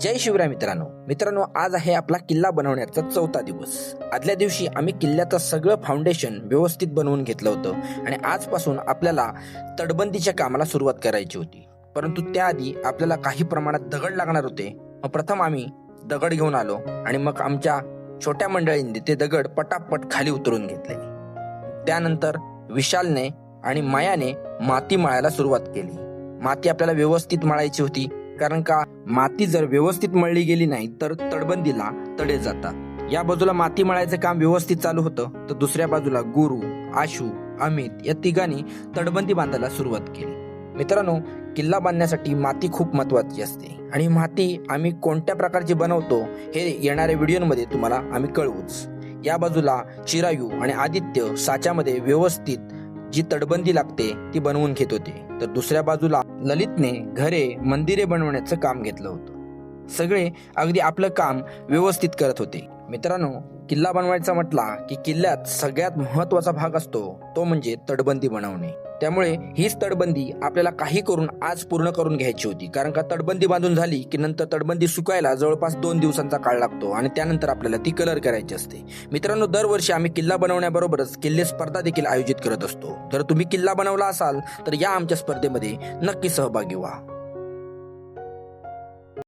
जय शिवराय मित्रांनो. मित्रांनो आज आहे आपला किल्ला बनवण्याचा चौथा दिवस. आदल्या दिवशी आम्ही किल्ल्याचं सगळं फाउंडेशन व्यवस्थित बनवून घेतलं होतं आणि आजपासून आपल्याला तटबंदीच्या कामाला सुरुवात करायची होती. परंतु त्याआधी आपल्याला काही प्रमाणात दगड लागणार होते. मग प्रथम आम्ही दगड घेऊन आलो आणि मग आमच्या छोट्या मंडळींनी ते दगड पटापट खाली उतरून घेतले. त्यानंतर विशालने आणि मायाने माती माळायला सुरुवात केली. माती आपल्याला व्यवस्थित माळायची होती. कारण का? माती जर व्यवस्थित मळली गेली नाही तर तडबंदीला तडे जातात. या बाजूला माती मळायचं काम व्यवस्थित चालू होतं तर दुसऱ्या बाजूला गुरु आशू अमित या तिघांनी तडबंदी बांधायला सुरुवात केली. मित्रांनो किल्ला बांधण्यासाठी माती खूप महत्वाची असते. आणि माती आम्ही कोणत्या प्रकारची बनवतो हे येणाऱ्या व्हिडिओमध्ये तुम्हाला आम्ही कळवूच. या बाजूला चिरायू आणि आदित्य साच्यामध्ये व्यवस्थित जी तटबंदी लागते ती बनवून घेत होते. तर दुसऱ्या बाजूला ललितने घरे मंदिरे बनवण्याचं काम घेतलं होतं. सगळे अगदी आपलं काम व्यवस्थित करत होते. मित्रांनो किल्ला बनवायचा म्हटला की किल्ल्यात सगळ्यात महत्त्वाचा भाग असतो तो म्हणजे तटबंदी बनवणे. त्यामुळे हीच तटबंदी आपल्याला काही करून आज पूर्ण करून घ्यायची होती. कारण का तटबंदी बांधून झाली की नंतर तटबंदी सुकायला जवळपास दोन दिवसांचा काळ लागतो आणि त्यानंतर आपल्याला ती कलर करायची असते. मित्रांनो दरवर्षी आम्ही किल्ला बनवण्याबरोबरच किल्ले स्पर्धा देखील आयोजित करत असतो. जर तुम्ही किल्ला बनवला असाल तर या आमच्या स्पर्धेमध्ये नक्की सहभागी व्हा.